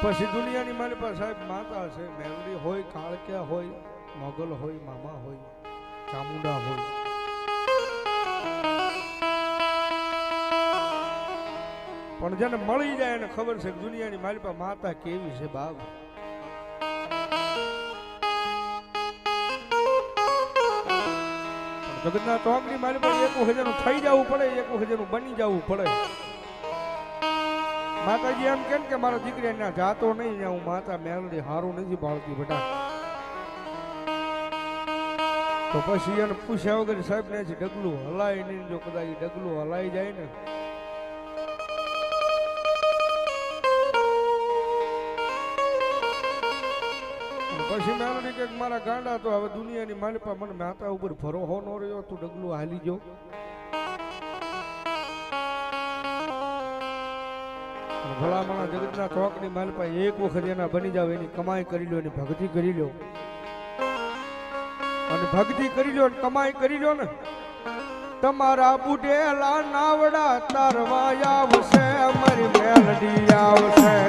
પછી દુનિયાની મારી પાસે સાહેબ માતા છે મેલડી હોય, કાળક્યા હોય, મોગલ હોય, મામા હોય, ચામુંડા હોય. પણ જેને મળી જાય એને ખબર છે દુનિયાની મારી પાસે માતા કેવી છે બાબ જગતના ટોકની મારી પાસે એક વખતનું થઈ જવું પડે, એક વખતનું બની જવું પડે. માતાજી એમ કેમ કે મારા દીકરી ના જાતો નહીં હું માતા મેલડી હારું નથી ભાળતી બેટા. તો પછી એને પૂછ્યા વગર સાહેબ ને ડગલું હલાય નહીં જો કદાચ ડગલું હલાઈ જાય ને. પછી મેલડી કે મારા ગાંડા તો હવે દુનિયાની માલિપા મને માતા ઉપર ભરોહો ન રહ્યો, તું ડગલું હાલી જો. ભલામણા જગતના ચોકની માલ પાસે એક વખત એના બની જાવ, એની કમાઈ કરી લો એની ભક્તિ કરી લો અને ભક્તિ કરી લો કમાઈ કરી લો ને. તમારા બુઢેલા નાવડા તારવા આવશે, અમારી મેલડી આવશે.